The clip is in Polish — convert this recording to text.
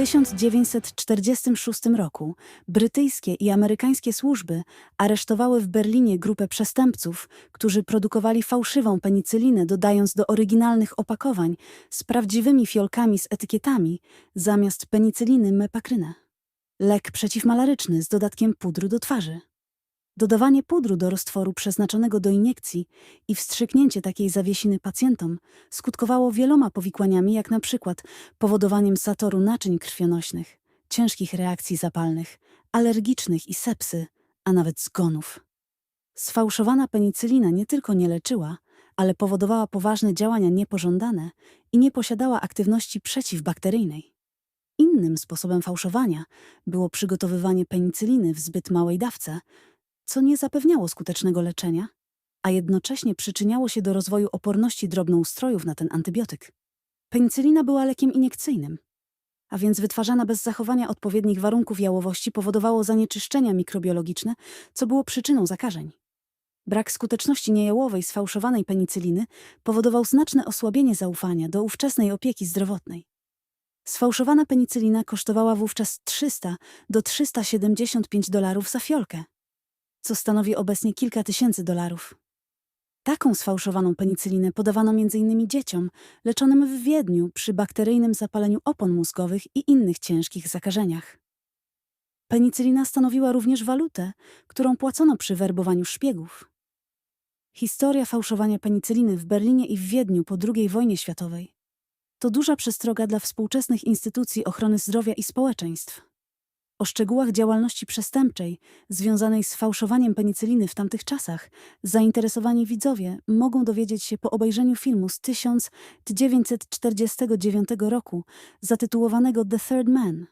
1946 roku brytyjskie i amerykańskie służby aresztowały w Berlinie grupę przestępców, którzy produkowali fałszywą penicylinę, dodając do oryginalnych opakowań z prawdziwymi fiolkami z etykietami zamiast penicyliny mepakrynę. Lek przeciwmalaryczny z dodatkiem pudru do twarzy. Dodawanie pudru do roztworu przeznaczonego do iniekcji i wstrzyknięcie takiej zawiesiny pacjentom skutkowało wieloma powikłaniami, jak na przykład powodowaniem zatoru naczyń krwionośnych, ciężkich reakcji zapalnych, alergicznych i sepsy, a nawet zgonów. Sfałszowana penicylina nie tylko nie leczyła, ale powodowała poważne działania niepożądane i nie posiadała aktywności przeciwbakteryjnej. Innym sposobem fałszowania było przygotowywanie penicyliny w zbyt małej dawce, co nie zapewniało skutecznego leczenia, a jednocześnie przyczyniało się do rozwoju oporności drobnoustrojów na ten antybiotyk. Penicylina była lekiem iniekcyjnym, a więc wytwarzana bez zachowania odpowiednich warunków jałowości powodowało zanieczyszczenia mikrobiologiczne, co było przyczyną zakażeń. Brak skuteczności niejałowej sfałszowanej penicyliny powodował znaczne osłabienie zaufania do ówczesnej opieki zdrowotnej. Sfałszowana penicylina kosztowała wówczas 300 do 375 dolarów za fiolkę, co stanowi obecnie kilka tysięcy dolarów. Taką sfałszowaną penicylinę podawano m.in. dzieciom leczonym w Wiedniu przy bakteryjnym zapaleniu opon mózgowych i innych ciężkich zakażeniach. Penicylina stanowiła również walutę, którą płacono przy werbowaniu szpiegów. Historia fałszowania penicyliny w Berlinie i w Wiedniu po II wojnie światowej to duża przestroga dla współczesnych instytucji ochrony zdrowia i społeczeństw. O szczegółach działalności przestępczej związanej z fałszowaniem penicyliny w tamtych czasach zainteresowani widzowie mogą dowiedzieć się po obejrzeniu filmu z 1949 roku zatytułowanego The Third Man